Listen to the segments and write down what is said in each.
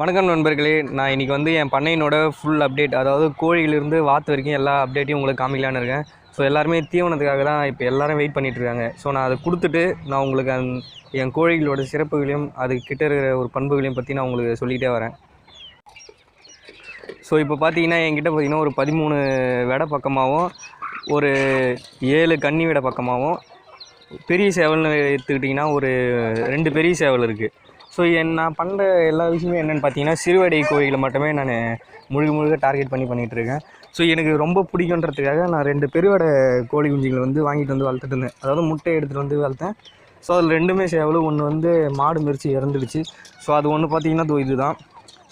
வணக்கம் நண்பர்களே. நான் இன்றைக்கி வந்து என் பண்ணையினோட ஃபுல் அப்டேட் அதாவது கோழியிலிருந்து வாத்து வரைக்கும் எல்லா அப்டேட்டையும் உங்களுக்கு காமிக்கலான்னு இருக்கேன். ஸோ எல்லாருமே தீவனத்துக்காக தான் இப்போ எல்லோரும் வெயிட் பண்ணிகிட்ருக்காங்க ஸோ நான் அதை கொடுத்துட்டு நான் உங்களுக்கு அந் என் கோழிகளோட சிறப்புகளையும் அது கிட்ட இருக்கிற ஒரு பண்புகளையும் பற்றி நான் உங்களுக்கு சொல்லிகிட்டே வரேன். ஸோ இப்போ பார்த்தீங்கன்னா என்கிட்ட பார்த்தீங்கன்னா ஒரு பதிமூணு வெடை பக்கமாகவும் ஒரு ஏழு கன்னி வெடை பக்கமாகவும் பெரிய சேவல்னு எடுத்துக்கிட்டிங்கன்னா ஒரு ரெண்டு பெரிய சேவல் இருக்குது ஸோ என் நான் பண்ணுற எல்லா விஷயமே என்னென்னு பார்த்தீங்கன்னா சிறுவடை கோழிகளை மட்டுமே நான் முழுக்க முழுக்க டார்கெட் பண்ணி பண்ணிகிட்டு இருக்கேன். ஸோ எனக்கு ரொம்ப பிடிக்குன்றதுக்காக நான் ரெண்டு பெருவடை கோழி குஞ்சுகளை வந்து வாங்கிட்டு வந்து வளர்த்துட்டு இருந்தேன். அதாவது முட்டை எடுத்துகிட்டு வந்து வளர்த்தேன். ஸோ அதில் ரெண்டுமே சேவல் ஒன்று வந்து மாடு மிரிச்சு இறந்துடுச்சு. ஸோ அது ஒன்று பார்த்தீங்கன்னா இது இதுதான்.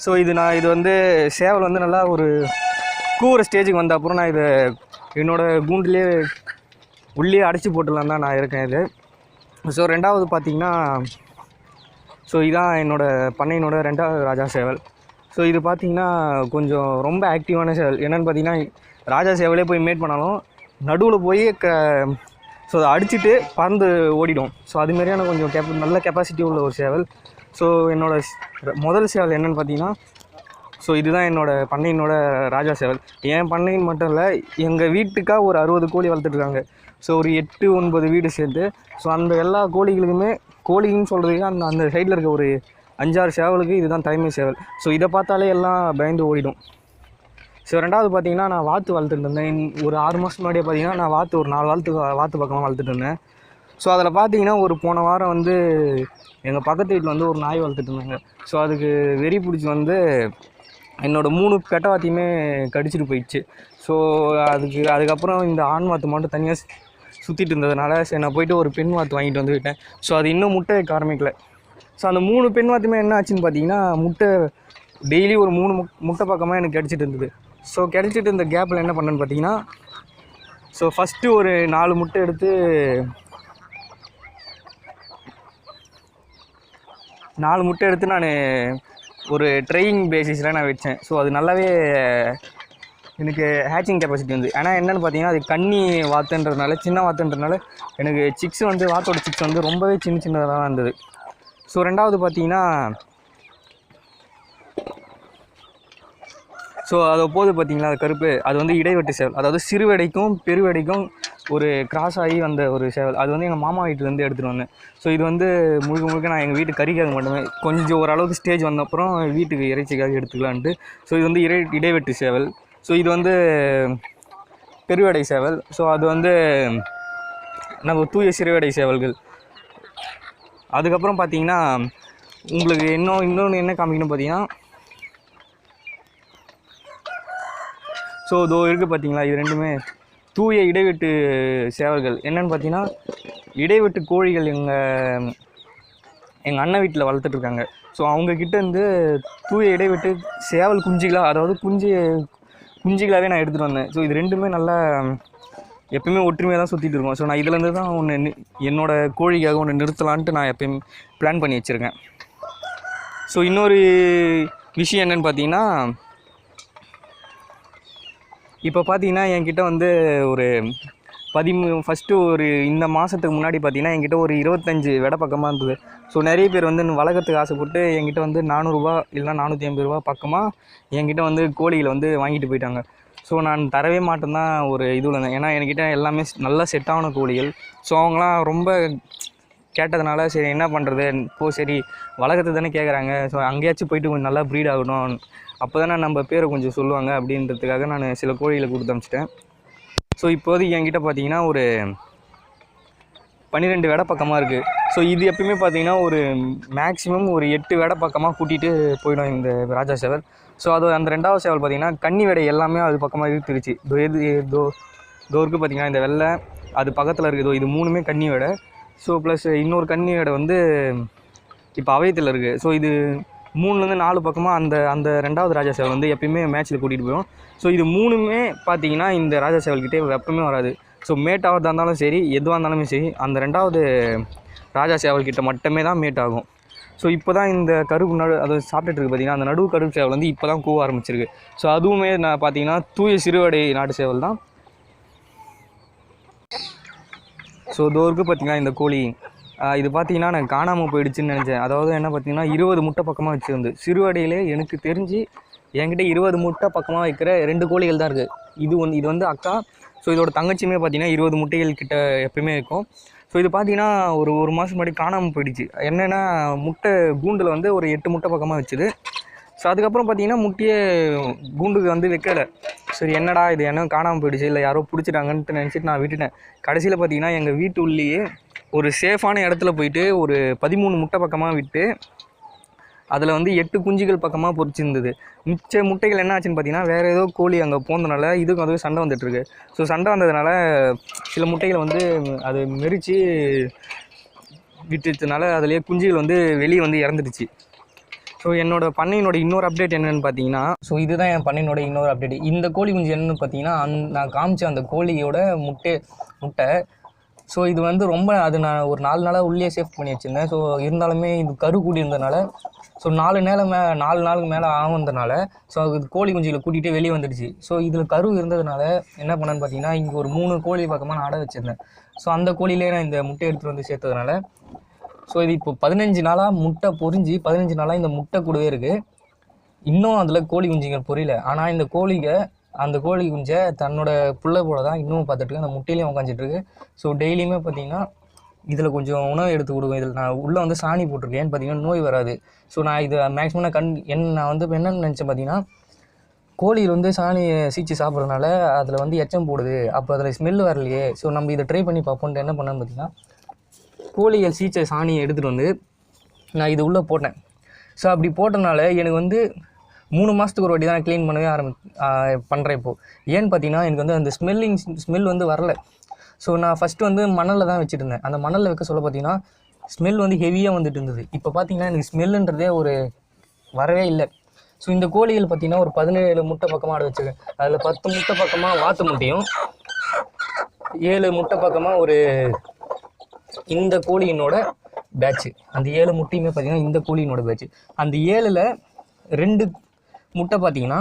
ஸோ இது நான் இது வந்து சேவல் வந்து நல்லா ஒரு கூற ஸ்டேஜுக்கு வந்த அப்புறம் நான் இதை என்னோடய கூண்டுலேயே உள்ளே அடைச்சி போட்டுலாம் தான் நான் இருக்கேன் இது. ஸோ ரெண்டாவது பார்த்திங்கன்னா ஸோ இதான் என்னோடய பண்ணையினோட ரெண்டாவது ராஜா சேவல். ஸோ இது பார்த்தீங்கன்னா கொஞ்சம் ரொம்ப ஆக்டிவான சேவல். என்னென்னு பார்த்தீங்கன்னா ராஜா சேவலே போய் மேட் பண்ணாலும் நடுவில் போய் க ஸோ அதை அடிச்சுட்டு பறந்து ஓடிடும். ஸோ அதுமாரியான கொஞ்சம் கேப் நல்ல கெப்பாசிட்டி உள்ள ஒரு சேவல். ஸோ என்னோட முதல் சேவல் என்னென்னு பார்த்தீங்கன்னா ஸோ இதுதான் என்னோடய பண்ணையினோட ராஜா சேவல். என் பண்ணையின் மட்டும் இல்லை எங்கள் வீட்டுக்காக ஒரு அறுபது கோழி வளர்த்துட்ருக்காங்க ஸோ ஒரு எட்டு ஒன்பது வீடு சேர்த்து ஸோ அந்த எல்லா கோழிகளுக்குமே கோழின்னு சொல்கிறதுக்கு அந்த அந்த சைடில் இருக்க ஒரு அஞ்சாறு சேவலுக்கு இதுதான் தலைமை சேவல். ஸோ இதை பார்த்தாலே எல்லாம் பயந்து ஓடிடும். ஸோ ரெண்டாவது பார்த்தீங்கன்னா நான் வாத்து வளர்த்துட்டு இருந்தேன். ஒரு ஆறு மாதம் முன்னாடியே பார்த்தீங்கன்னா நான் வாத்து ஒரு நாலு வாத்து வாத்து பக்கமாக வளர்த்துட்டு இருந்தேன். ஸோ அதில் பார்த்தீங்கன்னா ஒரு போன வாரம் வந்து எங்கள் பக்கத்து வீட்டில் வந்து ஒரு நாய் வளர்த்துட்டு இருந்தாங்க. ஸோ அதுக்கு வெறி பிடிச்சி வந்து என்னோடய மூணு பெட்டவாத்தையுமே கடிச்சிட்டு போயிடுச்சு. ஸோ அதுக்கு அதுக்கப்புறம் இந்த ஆண் வாத்து மட்டும் தனியாக சுற்றிட்டு இருந்ததுனால சரி நான் போயிட்டு ஒரு பெண் வாத்து வாங்கிட்டு வந்து விட்டேன். ஸோ அது இன்னும் முட்டை காரமிக்கல ஸோ அந்த மூணு பெண் வாத்துமே என்ன ஆச்சுன்னு பார்த்தீங்கன்னா முட்டை டெய்லி ஒரு மூணு முட் முட்டை பக்கமாக எனக்கு கிடச்சிட்டு இருந்தது. ஸோ கிடச்சிட்டு இருந்த கேப்பில் என்ன பண்ணேன்னு பார்த்தீங்கன்னா ஸோ ஃபஸ்ட்டு ஒரு நாலு முட்டை எடுத்து நாலு முட்டை எடுத்து நான் ஒரு ட்ரையிங் பேசிஸில் நான் வச்சேன். ஸோ அது நல்லாவே எனக்கு ஹேச்சிங் கெப்பாசிட்டி வந்து ஆனால் என்னென்னு பார்த்தீங்கன்னா அது கன்னி வாத்துன்றதுனால சின்ன வாத்துன்றதுனால எனக்கு சிக்ஸ் வந்து வாத்தோட சிக்ஸ் வந்து ரொம்பவே சின்ன சின்னதாக தான் இருந்தது. ஸோ ரெண்டாவது பார்த்தீங்கன்னா ஸோ அது போது பார்த்தீங்களா அது கருப்பு அது வந்து இடைவெட்டு சேவல். அதாவது சிறுவடைக்கும் பெருவடைக்கும் ஒரு கிராஸ் ஆகி வந்த ஒரு சேவல். அது வந்து எங்கள் மாமா வீட்டிலேருந்து எடுத்துகிட்டு வந்தேன். ஸோ இது வந்து முழுக்க முழுக்க நான் எங்கள் வீட்டு கறிக்காக மட்டுமே கொஞ்சம் ஓரளவுக்கு ஸ்டேஜ் வந்த அப்புறம் வீட்டுக்கு இறைச்சிக்காக எடுத்துக்கலான்ட்டு. ஸோ இது வந்து இடை இடைவெட்டு சேவல். ஸோ இது வந்து பெருவடை சேவல். ஸோ அது வந்து நம்ம தூய சிறுவடை சேவல்கள். அதுக்கப்புறம் பார்த்தீங்கன்னா உங்களுக்கு இன்னும் இன்னொன்று என்ன காமிக்கணும் பார்த்தீங்கன்னா ஸோ இதோ இருக்குது பார்த்தீங்களா? இது ரெண்டுமே. தூய இடைவெட்டு சேவல்கள். என்னென்னு பார்த்தீங்கன்னா இடைவெட்டு கோழிகள் எங்கள் எங்கள் அண்ணன் வீட்டில் வளர்த்துட்ருக்காங்க ஸோ அவங்கக்கிட்ட இருந்து தூய இடைவெட்டு சேவல் குஞ்சுகளாக அதாவது குஞ்சு குஞ்சுகளாகவே நான் எடுத்துகிட்டு வந்தேன். ஸோ இது ரெண்டுமே நல்லா எப்பயுமே ஒற்றுமையாக தான் சுற்றிட்டு இருக்கோம். ஸோ நான் இதுலேருந்து தான் ஒன்று என்னோடய கோழிக்காக ஒன்று நிறுத்தலான்ட்டு நான் எப்பயும் பிளான் பண்ணி வச்சுருக்கேன். ஸோ இன்னொரு விஷயம் என்னன்னு பார்த்தீங்கன்னா இப்போ பார்த்தீங்கன்னா என்கிட்ட வந்து ஒரு பதிமூ ஃபஸ்ட்டு ஒரு இந்த மாதத்துக்கு முன்னாடி பார்த்தீங்கன்னா என்கிட்ட ஒரு இருபத்தஞ்சி வெடை பக்கமாக இருந்தது. ஸோ நிறைய பேர் வந்து வளர்க்கறதுக்கு ஆசைப்பட்டு என்கிட்ட வந்து நானூறுரூவா இல்லைனா நானூற்றி ஐம்பது ரூபா பக்கமாக என்கிட்ட வந்து கோழிகளை வந்து வாங்கிட்டு போயிட்டாங்க. ஸோ நான் தரவே மாட்டேன் தான் ஒரு இதுவில் இருந்தேன். ஏன்னா என்கிட்ட எல்லாமே நல்லா செட்டான கோழிகள். ஸோ அவங்களாம் ரொம்ப கேட்டதுனால சரி என்ன பண்ணுறது இப்போ சரி வளர்க்குறது தானே கேட்குறாங்க ஸோ அங்கேயாச்சும் போயிட்டு கொஞ்சம் நல்லா ப்ரீட் ஆகணும். அப்போ தானே நம்ம பேரை கொஞ்சம் சொல்லுவாங்க அப்படின்றதுக்காக நான் சில கோழிகளை கொடுத்து அனுப்பிச்சிட்டேன். ஸோ இப்போதைக்கு என்கிட்ட பார்த்தீங்கன்னா ஒரு பன்னிரெண்டு வெடை பக்கமாக இருக்குது ஸோ இது எப்பயுமே பார்த்தீங்கன்னா ஒரு மேக்ஸிமம் ஒரு எட்டு வெடை பக்கமாக கூட்டிகிட்டு போயிடும் இந்த ராஜா சேவல். ஸோ அது அந்த ரெண்டாவது சேவல் பார்த்தீங்கன்னா கன்னி வெடை எல்லாமே அது பக்கமாக இழுத்துருச்சு. இதோ எது தோ தோருக்கு பார்த்திங்கன்னா பார்த்தீங்கன்னா இந்த வெள்ளை அது பக்கத்தில் இருக்குதோ இது மூணுமே கன்னி வடை. ஸோ ப்ளஸ் இன்னொரு கன்னி வடை வந்து இப்போ அவயத்தில் இருக்குது ஸோ இது மூணுலேருந்து நாலு பக்கமாக அந்த அந்த ரெண்டாவது ராஜா சேவல் வந்து எப்பயுமே மேட்ச்சில் கூட்டிகிட்டு போயிடும். ஸோ இது மூணுமே பார்த்தீங்கன்னா இந்த ராஜா சேவல்கிட்டே எப்பவுமே வராது. ஸோ மேட் ஆகிறதா இருந்தாலும் சரி எதுவாக இருந்தாலுமே சரி அந்த ரெண்டாவது ராஜா சேவல்கிட்ட மட்டுமே தான் மேட் ஆகும். ஸோ இப்போ தான் இந்த கருப்பு நடு அது சாப்பிட்டுட்டு இருக்கு பார்த்தீங்கன்னா அந்த நடுவு கருப்பு சேவல் வந்து இப்போ தான் கூவ ஆரம்பிச்சிருக்கு. ஸோ அதுவுமே நான் பார்த்தீங்கன்னா தூய சிறுவடை நாட்டு சேவல் தான். ஸோ தோருக்கு பார்த்தீங்கன்னா இந்த கோழி. இது பார்த்தீங்கன்னா நான் காணாமல் போயிடுச்சுன்னு நினச்சேன். அதாவது என்ன பார்த்தீங்கன்னா இருபது முட்டை பக்கமாக வச்சுருந்து சிறுவடையிலே எனக்கு தெரிஞ்சு என்கிட்ட இருபது முட்டை பக்கமாக வைக்கிற ரெண்டு கோழிகள் தான் இருக்குது இது ஒன்று இது வந்து அக்கா. ஸோ இதோட தங்கச்சியுமே பார்த்தீங்கன்னா இருபது முட்டைகள் கிட்ட எப்பயுமே இருக்கும். ஸோ இது பார்த்தீங்கன்னா ஒரு ஒரு மாதம் முன்னாடி காணாமல் போயிடுச்சு. என்னென்னா முட்டை கூண்டில் வந்து ஒரு எட்டு முட்டை பக்கமாக வச்சுது. ஸோ அதுக்கப்புறம் பார்த்தீங்கன்னா முட்டையை கூண்டுக்கு வந்து வைக்கலை. சரி என்னடா இது? என்ன காணாமல் போயிடுச்சு. இல்லை யாரோ பிடிச்சிட்டாங்கன்ட்டு நினச்சிட்டு நான் விட்டுட்டேன். கடைசியில் பார்த்தீங்கன்னா எங்கள் வீட்டு உள்ளேயே ஒரு சேஃபான இடத்துல போயிட்டு ஒரு பதிமூணு முட்டை பக்கமாக விட்டு அதில் வந்து எட்டு குஞ்சுகள் பக்கமாக பொரிச்சிருந்தது மிச்ச முட்டைகள் என்ன ஆச்சுன்னு பார்த்தீங்கன்னா வேறு ஏதோ கோழி அங்கே போனதுனால இதுக்கும் அதுவும் சண்டை வந்துட்டுருக்கு ஸோ சண்டை வந்ததுனால சில முட்டைகளை வந்து அது மெரிச்சு விட்டுறதுனால அதுலேயே குஞ்சுகள் வந்து வெளியே வந்து இறந்துடுச்சு. ஸோ என்னோட பண்ணையினோட இன்னொரு அப்டேட் என்னென்னு பார்த்தீங்கன்னா ஸோ இதுதான் என் பண்ணையினோட இன்னொரு அப்டேட் இந்த கோழி குஞ்சு என்னென்னு பார்த்தீங்கன்னா அந் நான் காமிச்ச அந்த கோழியோட முட்டை முட்டை ஸோ இது வந்து ரொம்ப அது நான் ஒரு நாலு நாளாக உள்ளே சேஃப் பண்ணி வச்சுருந்தேன். ஸோ இருந்தாலுமே இது கரு கூடி இருந்ததுனால ஸோ நாலு நேரம் மே நாலு நாளுக்கு மேலே ஆகுனதுனால ஸோ அது கோழி குஞ்சுகளை கூட்டிகிட்டு வெளியே வந்துடுச்சு. ஸோ இதில் கரு இருந்ததுனால என்ன பண்ணேன்னு பார்த்தீங்கன்னா இங்கே ஒரு மூணு கோழி பக்கமாக நான் அடை வச்சுருந்தேன். ஸோ அந்த கோழியிலே நான் இந்த முட்டை எடுத்துகிட்டு வந்து சேர்த்ததுனால ஸோ இது இப்போ பதினஞ்சு நாளாக முட்டை பொரிஞ்சு பதினஞ்சு நாளாக இந்த முட்டை கூடவே இருக்குது இன்னும் அதில் கோழி குஞ்சுகள் பொரியல. ஆனால் இந்த கோழிங்க அந்த கோழி குஞ்சை தன்னோட புள்ளை போல தான் இன்னும் பார்த்துட்டு அந்த முட்டையிலையும் உட்காந்துட்டு இருக்கு ஸோ டெய்லியுமே பார்த்தீங்கன்னா இதில் கொஞ்சம் உணவு எடுத்து கொடுக்கும். இதில் நான் உள்ளே வந்து சாணி போட்டிருக்கேன். பார்த்தீங்கன்னா நோய் வராது. ஸோ நான் இது மேக்ஸிமம் நான் கண் என்ன நான் வந்து இப்போ என்னென்னு நினச்சேன் பார்த்தீங்கன்னா கோழியில் வந்து சாணியை சீச்சு சாப்பிட்றதுனால அதில் வந்து எச்சம் போடுது. அப்போ அதில் ஸ்மெல் வரலையே. ஸோ நம்ம இதை ட்ரை பண்ணி பார்ப்போன்ட்டு என்ன பண்ணேன்னு பார்த்தீங்கன்னா கோழிகள் சீச்ச சாணியை எடுத்துகிட்டு வந்து நான் இது உள்ளே போட்டேன். ஸோ அப்படி போட்டனால எனக்கு வந்து மூணு மாதத்துக்கு ஒரு வாட்டி தான் க்ளீன் பண்ணவே ஆரம்பி பண்ணுறேன் இப்போது ஏன்னு பார்த்தீங்கன்னா எனக்கு வந்து அந்த ஸ்மெல்லிங் ஸ்மெல் வந்து வரல. ஸோ நான் ஃபஸ்ட்டு வந்து மணலில் தான் வச்சுட்டு இருந்தேன் அந்த மணலில் வைக்க சொல்ல பார்த்தீங்கன்னா ஸ்மெல் வந்து ஹெவியாக வந்துட்டு இருந்தது. இப்போ பார்த்தீங்கன்னா எனக்கு ஸ்மெல்லுன்றதே ஒரு வரவே இல்லை. ஸோ இந்த கோழிகள் பார்த்தீங்கன்னா ஒரு பதினேழு முட்டை பக்கமாக ஆட வச்சுருக்கேன். அதில் பத்து முட்டை பக்கமாக வாத்து முட்டையும் ஏழு முட்டை பக்கமாக ஒரு இந்த கோழியினோட பேட்ச் அந்த ஏழு முட்டையுமே பார்த்தீங்கன்னா இந்த கோழியினோட பேட்ச் அந்த ஏழில் ரெண்டு முட்டை பார்த்தீங்கன்னா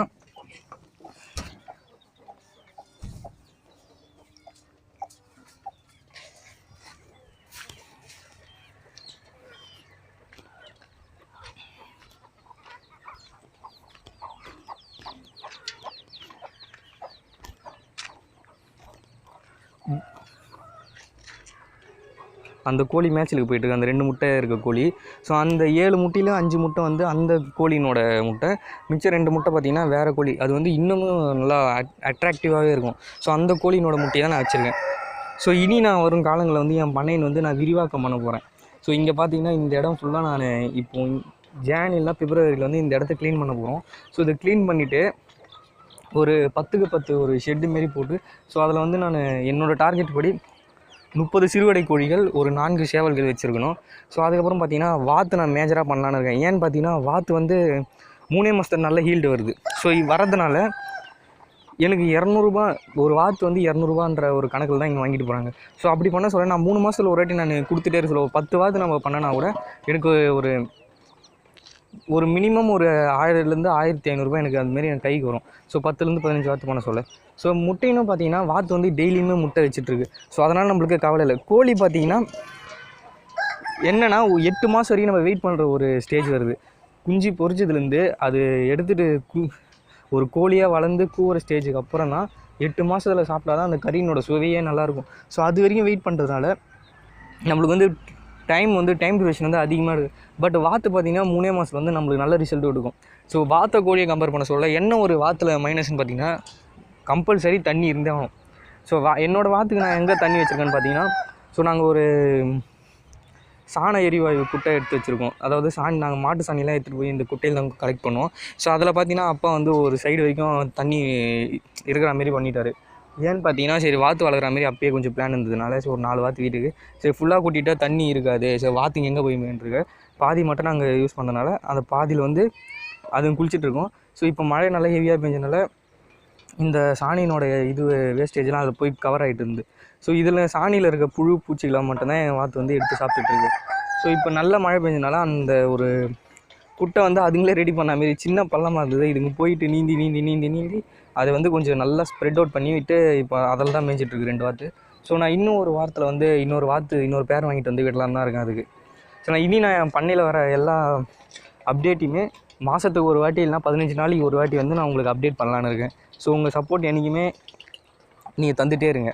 அந்த கோழி மேட்ச்சுக்கு போயிட்டுருக்கு. அந்த ரெண்டு முட்டை இருக்க கோழி. ஸோ அந்த ஏழு முட்டையில் அஞ்சு முட்டை வந்து அந்த கோழியினோட முட்டை. மிச்சம் ரெண்டு முட்டை பார்த்திங்கன்னா வேறு கோழி. அது வந்து இன்னமும் நல்லா அட்ராக்டிவாகவே இருக்கும். ஸோ அந்த கோழியினோட முட்டையை தான் நான் வச்சுருக்கேன். ஸோ இனி நான் வரும் காலங்களில் வந்து என் பண்ணையின் வந்து நான் விரிவாக்கம் பண்ண போகிறேன் ஸோ இங்கே பார்த்தீங்கன்னா இந்த இடம் ஃபுல்லாக நான் இப்போ ஜான் பிப்ரவரியில் வந்து இந்த இடத்த க்ளீன் பண்ண போகிறோம் ஸோ இதை க்ளீன் பண்ணிவிட்டு ஒரு பத்துக்கு பத்து ஒரு ஷெட்டு மாரி போட்டு ஸோ அதில் வந்து நான் என்னோடய டார்கெட் படி முப்பது சிறுவடை கோழிகள் ஒரு நான்கு சேவல்கள் வச்சுருக்கணும். ஸோ அதுக்கப்புறம் பார்த்தீங்கன்னா வாத்து நான் மேஜராக பண்ணலான்னு இருக்கேன். ஏன்னு பார்த்தீங்கன்னா வாத்து வந்து மூணே மாதத்துக்கு நல்ல ஹீல்டு வருது. ஸோ வரதுனால எனக்கு இரநூறுபா ஒரு வாத்து வந்து இரநூறுபான்ற ஒரு கணக்கில் தான் இங்கே வாங்கிட்டு போகிறாங்க ஸோ அப்படி பண்ண சொல்ல நான் மூணு மாதத்தில் ஒரு வாட்டி நான் கொடுத்துட்டே இருக்க ஒரு பத்து வாத்து நம்ம பண்ணனா கூட எனக்கு ஒரு ஒரு மினிமம் ஒரு ஆயிரத்துலேருந்து ஆயிரத்தி ஐநூறுரூபா எனக்கு அந்தமாரி எனக்கு கைக்கு வரும். ஸோ பத்துலேருந்து பதினஞ்சு வாத்து பண்ண சொல்ல. ஸோ முட்டைன்னு பார்த்தீங்கன்னா வாத்து வந்து டெய்லியுமே முட்டை வச்சுட்ருக்கு. ஸோ அதனால் நம்மளுக்கு கவலை இல்லை. கோழி பார்த்தீங்கன்னா என்னென்னா எட்டு மாதம் வரைக்கும் நம்ம வெயிட் பண்ணுற ஒரு ஸ்டேஜ் வருது. குஞ்சு பொரிச்சதுலேருந்து அது எடுத்துகிட்டு கு ஒரு கோழியாக வளர்ந்து கூவுற ஸ்டேஜுக்கு அப்புறம் தான் எட்டு மாதத்தில் சாப்பிட்டா தான் அந்த கறியினோட சுவையே நல்லாயிருக்கும் ஸோ அது வரைக்கும் வெயிட் பண்ணுறதுனால நம்மளுக்கு வந்து டைம் வந்து டைம் டியூரேஷன் வந்து அதிகமாக இருக்குது பட் வாத்து பார்த்தீங்கன்னா மூணே மாதத்தில் வந்து நம்மளுக்கு நல்ல ரிசல்ட் கொடுக்கும் ஸோ வாத்தை கோழியை கம்பேர் பண்ண சொல்ல என்ன ஒரு வாத்தில் மைனஸ்னு பார்த்தீங்கன்னா கம்பல்சரி தண்ணி இருந்தே ஆகும் ஸோ வா என்னோடய வாத்துக்கு நான் எங்கே தண்ணி வச்சுருக்கேன்னு பார்த்தீங்கன்னா ஸோ நாங்கள் ஒரு சாண எரிவாயு குட்டை எடுத்து வச்சுருக்கோம். அதாவது சாணி நாங்கள் மாட்டு சாணியெல்லாம் எடுத்துகிட்டு போய் இந்த குட்டையில் தான் கலெக்ட் பண்ணுவோம். ஸோ அதில் பார்த்தீங்கன்னா அப்பா வந்து ஒரு சைடு வரைக்கும் தண்ணி இருக்கிற மாரி பண்ணிட்டாரு. ஏன்னு பார்த்தீங்கன்னா சரி வாத்து வளர்க்குற மாதிரி அப்பயே கொஞ்சம் பிளான் இருந்ததுனால சரி ஒரு நாலு வாத்து வீட்டுக்கு. சரி ஃபுல்லாக கூட்டிகிட்டா தண்ணி இருக்காது. சரி வாத்துங்க எங்கே போய் மேன்ருக்கு பாதி மட்டும் நாங்கள் யூஸ் பண்ணதுனால அந்த பாதியில் வந்து அதுவும் குளிச்சுட்ருக்கோம் ஸோ இப்போ மழை நல்லா ஹெவியாக பெஞ்சனால இந்த சாணியினோட இது வேஸ்டேஜ்லாம் அதில் போய் கவர் ஆகிட்டு இருந்து. ஸோ இதில் சாணியில் இருக்க புழு பூச்சிகளாக மட்டும்தான் என் வாத்து வந்து எடுத்து சாப்பிட்டுட்டு இருக்கு. ஸோ இப்போ நல்ல மழை பெஞ்சனால அந்த ஒரு குட்டை வந்து அதுங்களே ரெடி பண்ண மாரி சின்ன பள்ளமாக இருந்தது. இதுங்க போயிட்டு நீந்தி நீந்தி நீந்தி நீந்தி அதை வந்து கொஞ்சம் நல்லா ஸ்ப்ரெட் அவுட் பண்ணி விட்டு இப்போ அதில் தான் மேய்ஞ்சிட்டு ரெண்டு வாத்து. ஸோ நான் இன்னும் ஒரு வாரத்தில் வந்து இன்னொரு வாத்து இன்னொரு பேர் வாங்கிட்டு வந்து விடலாம் தான் இருக்கேன் அதுக்கு. ஸோ நான் இனி நான் என் பண்ணையில் வர எல்லா அப்டேட்டையுமே மாதத்துக்கு ஒரு வாட்டி இல்லைனா பதினஞ்சு நாளைக்கு ஒரு வாட்டி வந்து நான் உங்களுக்கு அப்டேட் பண்ணலான்னு இருக்கேன். ஸோ உங்கள் சப்போர்ட் என்றைக்குமே நீங்கள் தந்துகிட்டே இருங்க.